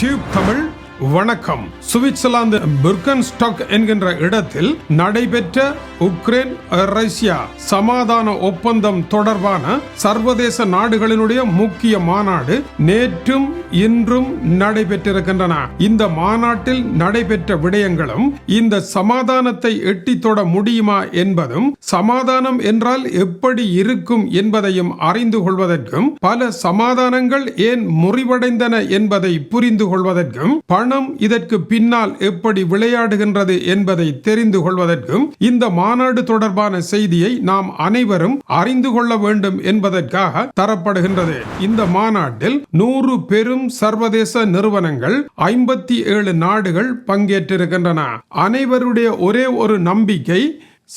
Tube Tamil வணக்கம். Switzerland புர்கன்ஸ்டாக் என்கின்ற இடத்தில் நடைபெற்ற உக்ரைன் ரஷ்யா சமாதான ஒப்பந்தம் தொடர்பான சர்வதேச நாடுகளினுடைய முக்கிய மாநாடு நேற்றும் இன்றும் நடைபெற்றிருக்கின்றன. இந்த மாநாட்டில் நடைபெற்ற விடயங்களும் இந்த சமாதானத்தை எட்டித்தொட தொட முடியுமா என்பதும் சமாதானம் என்றால் எப்படி இருக்கும் என்பதையும் அறிந்து கொள்வதற்கும் பல சமாதானங்கள் ஏன் முறிவடைந்தன என்பதை புரிந்து கொள்வதற்கும் மனம் இதற்கு பின்னால் எப்படி விளையாடுகின்றது என்பதை தெரிந்து கொள்வதற்கும் இந்த மாநாடு தொடர்பான செய்தியை நாம் அனைவரும் அறிந்து கொள்ள வேண்டும் என்பதற்காக தரப்படுகின்றது. இந்த மாநாட்டில் நூறு பெரும் சர்வதேச நிறுவனங்கள் ஐம்பத்தி ஏழு நாடுகள் பங்கேற்றிருக்கின்றன. அனைவருடைய ஒரே ஒரு நம்பிக்கை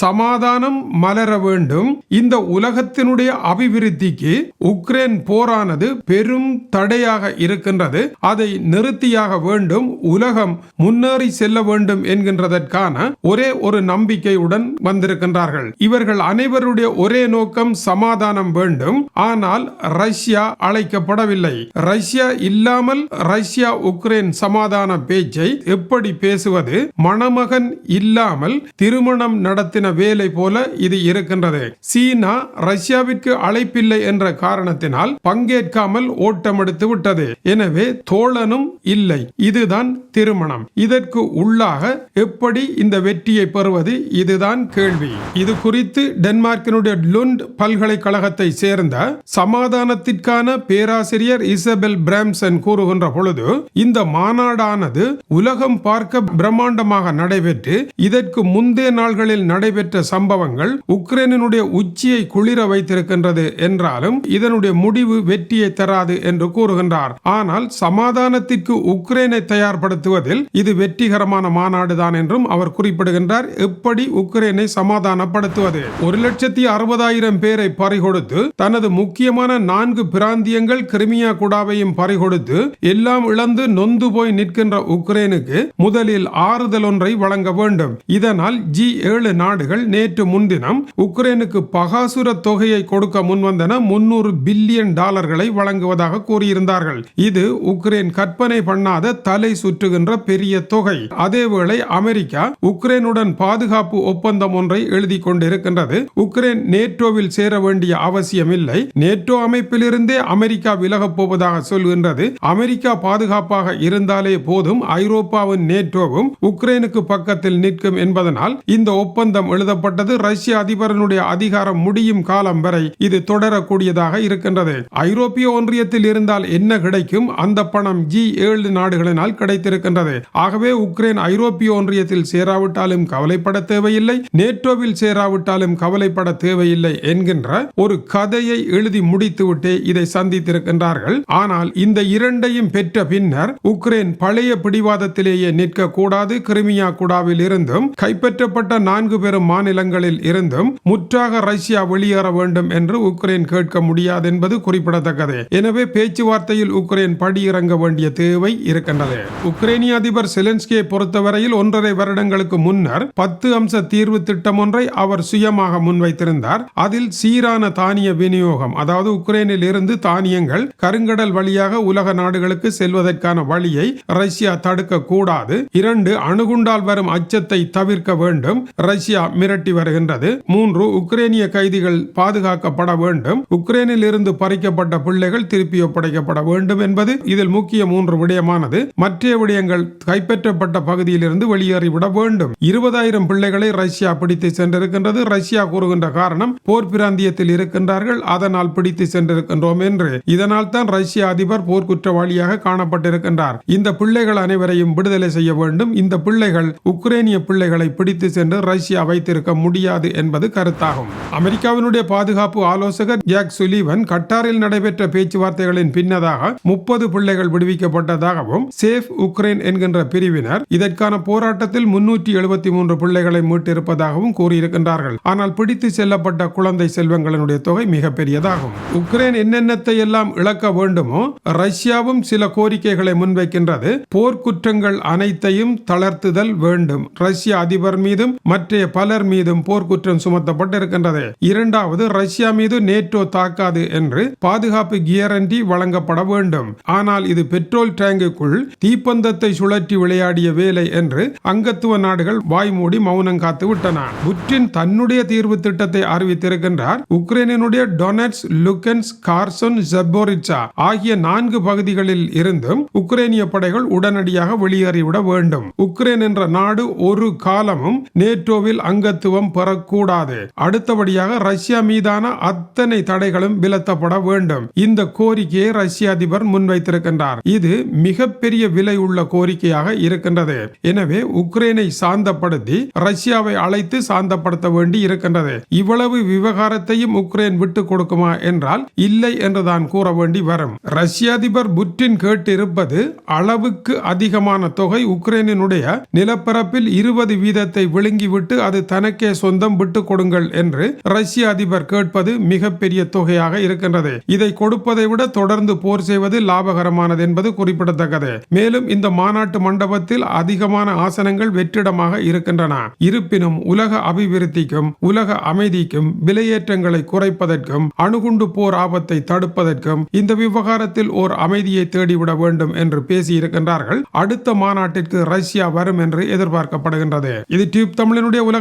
சமாதானம் மலர வேண்டும். இந்த உலகத்தினுடைய அபிவிருத்திக்கு உக்ரைன் போரானது பெரும் தடையாக இருக்கின்றது. அதை நிறுத்தியாக வேண்டும். உலகம் முன்னேறி செல்ல வேண்டும் என்கின்றதற்கான ஒரே ஒரு நம்பிக்கையுடன் வந்திருக்கின்றார்கள். இவர்கள் அனைவருடைய ஒரே நோக்கம் சமாதானம் வேண்டும். ஆனால் ரஷ்யா அழைக்கப்படவில்லை. ரஷ்யா இல்லாமல் ரஷ்யா உக்ரைன் சமாதான பேச்சை எப்படி பேசுவது? மணமகன் இல்லாமல் திருமணம் நடத்தின வேலை போல இது இருக்கின்றது. சீனா ரஷ்யாவிற்கு அழைப்பில்லை என்ற காரணத்தினால் பங்கேற்காமல் ஓட்டம் எடுத்து விட்டது. எனவே தோழனும் இல்லை. இதுதான் திருமணம். இதற்கு உள்ளாக எப்படி இந்த வெற்றியை பெறுவது? இதுதான் கேள்வி. இது குறித்து டென்மார்க்கினுடைய லுண்ட் பல்கலைக்கழகத்தை சேர்ந்த சமாதானத்திற்கான பேராசிரியர் இசபெல் பிராம்சன் கூறுகின்ற பொழுது இந்த மாநாடானது உலகம் பார்க்க பிரம்மாண்டமாக நடைபெற்று இதற்கு முந்தைய நாள்களில் நட நடைபெற்ற சம்பவங்கள் உக்ரைனினுடைய உச்சியை குளிர வைத்திருக்கின்றது என்றாலும் இதனுடைய முடிவு வெற்றியை தராது என்று கூறுகின்றார். ஆனால் சமாதானத்திற்கு உக்ரைனை தயார்படுத்துவதில் இது வெற்றிகரமான மாநாடுதான் என்றும் அவர் குறிப்பிடுகின்றார். எப்படி உக்ரைனை சமாதானப்படுத்துவது? ஒரு லட்சத்தி அறுபதாயிரம் பேரை பறிகொடுத்து தனது முக்கியமான நான்கு பிராந்தியங்கள் கிரிமியா குடாவையும் பறிகொடுத்து எல்லாம் இழந்து நொந்து போய் நிற்கின்ற உக்ரைனுக்கு முதலில் ஆறுதல் ஒன்றை வழங்க வேண்டும். இதனால் ஜி ஏழு நாடுகள் நேற்று முன்தினம் உக்ரைனுக்கு பகாசுர தொகையை கொடுக்க முன்வந்தன முன்னூறு பில்லியன் டாலர்களை வழங்குவதாக கூறியிருந்தார்கள். இது உக்ரைன் கற்பனை பண்ணாத தலை சுற்றுகின்ற பெரிய தொகை. அதேவேளை அமெரிக்கா உக்ரைனுடன் பாதுகாப்பு ஒப்பந்தம் ஒன்றை எழுதி கொண்டிருக்கின்றது. உக்ரைன் நேட்டோவில் சேர வேண்டிய அவசியம் இல்லை. நேட்டோ அமைப்பிலிருந்தே அமெரிக்கா விலகப் போவதாக சொல்கின்றது. அமெரிக்கா பாதுகாப்பாக இருந்தாலே போதும் ஐரோப்பாவின் நேட்டோவும் உக்ரைனுக்கு பக்கத்தில் நிற்கும் என்பதனால் இந்த ஒப்பந்தம் எழுதப்பட்டது ரஷ்ய அதிபரனுடைய அதிகாரம் முடியும் காலம் வரை இது தொடரக்கூடியதாக இருக்கின்றது. ஐரோப்பிய ஒன்றியத்தில் இருந்தால் என்ன கிடைக்கும்? அந்த பணம் ஜி ஏழு நாடுகளினால் கிடைத்திருக்கின்றது. ஆகவே உக்ரைன் ஐரோப்பிய ஒன்றியத்தில் சேராவிட்டாலும் கவலைப்பட தேவையில்லை. நேட்டோவில் சேராவிட்டாலும் கவலைப்பட தேவையில்லை என்கின்ற ஒரு கதையை எழுதி முடித்துவிட்டே இதை சந்தித்திருக்கின்றார்கள். ஆனால் இந்த இரண்டையும் பெற்ற பின்னர் உக்ரைன் பழைய பிடிவாதத்திலேயே நிற்க கூடாது கிரிமியா குடாவில் இருந்தும் கைப்பற்றப்பட்ட நான்கு பேர் பெரும் மாநிலங்களில் இருந்தும் முற்றாக ரஷ்யா வெளியேற வேண்டும் என்று உக்ரைன் கேட்க முடியாது என்பது குறிப்பிடத்தக்கது. எனவே பேச்சுவார்த்தையில் உக்ரைன் படியிறங்க வேண்டிய தேவை இருக்கின்றது. உக்ரைனிய அதிபர் செலன்ஸ்கியை பொறுத்தவரையில் ஒன்றரை வருடங்களுக்கு முன்னர் பத்து அம்ச தீர்வு திட்டம் ஒன்றை அவர் சுயமாக முன்வைத்திருந்தார். அதில் சீரான தானிய விநியோகம் அதாவது உக்ரைனில் இருந்து தானியங்கள் கருங்கடல் வழியாக உலக நாடுகளுக்கு செல்வதற்கான வழியை ரஷ்யா தடுக்க கூடாது இரண்டு அணுகுண்டால் வரும் அச்சத்தை தவிர்க்க வேண்டும். ரஷ்யா ரஷ்யா மிரட்டி வருகின்றது. மூன்று உக்ரைனிய கைதிகள் பாதுகாக்கப்பட வேண்டும். உக்ரைனில் இருந்து பறிக்கப்பட்ட பிள்ளைகள் திருப்பி ஒப்படைக்கப்பட வேண்டும் என்பது இதில் முக்கிய மூன்று விடயமானது. மற்ற விடயங்கள் கைப்பற்றப்பட்ட பகுதியிலிருந்து வெளியேறிவிட வேண்டும். இருபதாயிரம் பிள்ளைகளை ரஷ்யா பிடித்து சென்றிருக்கின்றது. ரஷ்யா கூறுகின்ற காரணம் போர் பிராந்தியத்தில் இருக்கின்றார்கள். அதனால் பிடித்து சென்றிருக்கின்றோம் என்று. இதனால் தான் ரஷ்ய அதிபர் போர்க்குற்றவாளியாக காணப்பட்டிருக்கின்றார். இந்த பிள்ளைகள் அனைவரையும் விடுதலை செய்ய வேண்டும். இந்த பிள்ளைகள் உக்ரைனிய பிள்ளைகளை பிடித்து சென்று ரஷ்யாவை வைத்திருக்க முடியாது என்பது கருத்தாகும். அமெரிக்காவினுடைய பாதுகாப்பு ஆலோசகர் ஜாக் சுலீவன் கட்டாரில் நடைபெற்ற பேச்சுவார்த்தைகளின் பின்னதாக முப்பது பிள்ளைகள் விடுவிக்கப்பட்டதாகவும் சேஃப் உக்ரைன் என்கின்ற பிரிவினர் இதற்கான போராட்டத்தில் முன்னூற்றி எழுபத்தி மூன்று பிள்ளைகளை மீட்டிருப்பதாகவும் கூறியிருக்கின்றார்கள். ஆனால் பிடித்து செல்லப்பட்ட குழந்தை செல்வங்களினுடைய தொகை மிகப்பெரியதாகும். உக்ரைன் என்னென்னத்தை எல்லாம் இழக்க வேண்டுமோ ரஷ்யாவும் சில கோரிக்கைகளை முன்வைக்கின்றது. போர்க்குற்றங்கள் அனைத்தையும் தளர்த்துதல் வேண்டும். ரஷ்ய அதிபர் மீதும் மற்ற பல பலர் மீதும் போர்க்குற்றம் சுமத்தப்பட்டிருக்கின்றது. இரண்டாவது ரஷ்யா மீது நேட்டோ தாக்காது என்று பாதுகாப்பு கியரண்டி வழங்கப்பட வேண்டும். ஆனால் இது பெட்ரோல் டேங்குக்குள் தீப்பந்தத்தை சுழற்றி விளையாடிய வேலை என்று அங்கத்துவ நாடுகள் வாய்மூடி மௌனம் காத்து விட்டன. புட்டின் தன்னுடைய தீர்வு திட்டத்தை அறிவித்திருக்கின்றார் உக்ரைனுடைய டொனட்ஸ் லுக்கன்ஸ் கார்சன் ஜெபோரிச்சா ஆகிய நான்கு பகுதிகளில் இருந்தும் உக்ரைனிய படைகள் உடனடியாக வெளியேறிவிட வேண்டும். உக்ரைன் என்ற நாடு ஒரு காலமும் நேட்டோவில் அங்கத்துவம் பெறக்கூடாது. அடுத்தபடியாக ரஷ்யா மீதான அத்தனை தடைகளும் விலத்தப்பட வேண்டும். இந்த கோரிக்கையை ரஷ்ய அதிபர் முன்வைத்திருக்கின்றார். இது மிகப்பெரிய விலை உள்ள கோரிக்கையாக இருக்கின்றது. எனவே உக்ரைனை சாந்தப்படுத்தி ரஷ்யாவை அழைத்து சாந்தப்படுத்த வேண்டி இருக்கின்றது. இவ்வளவு விவகாரத்தையும் உக்ரைன் விட்டுக் கொடுக்குமா என்றால் இல்லை என்றுதான் கூற வேண்டி வரும். ரஷ்ய அதிபர் புட்டின் கேட்டிருப்பது அளவுக்கு அதிகமான தொகை உக்ரைனினுடைய நிலப்பரப்பில் இருபது வீதத்தை விழுங்கிவிட்டு அது தனக்கே சொந்தம் விட்டுக் கொடுங்கள் என்று ரஷ்ய அதிபர் கேட்பது மிகப்பெரிய தொகையாக இருக்கின்றது. இதை கொடுப்பதை விட தொடர்ந்து போர் செய்வது லாபகரமானது என்பது குறிப்பிடத்தக்கது. மேலும் இந்த மாநாட்டு மண்டபத்தில் அதிகமான ஆசனங்கள் வெற்றிடமாக இருக்கின்றன. இருப்பினும் உலக அபிவிருத்திக்கும் உலக அமைதிக்கும் விலையேற்றங்களை குறைப்பதற்கும் அணுகுண்டு போர் ஆபத்தை தடுப்பதற்கும் இந்த விவகாரத்தில் ஓர் அமைதியை தேடிவிட வேண்டும் என்று பேசியிருக்கின்றார்கள். அடுத்த மாநாட்டிற்கு ரஷ்யா வரும் என்று எதிர்பார்க்கப்படுகின்றது. இது டியூப் தமிழனுடைய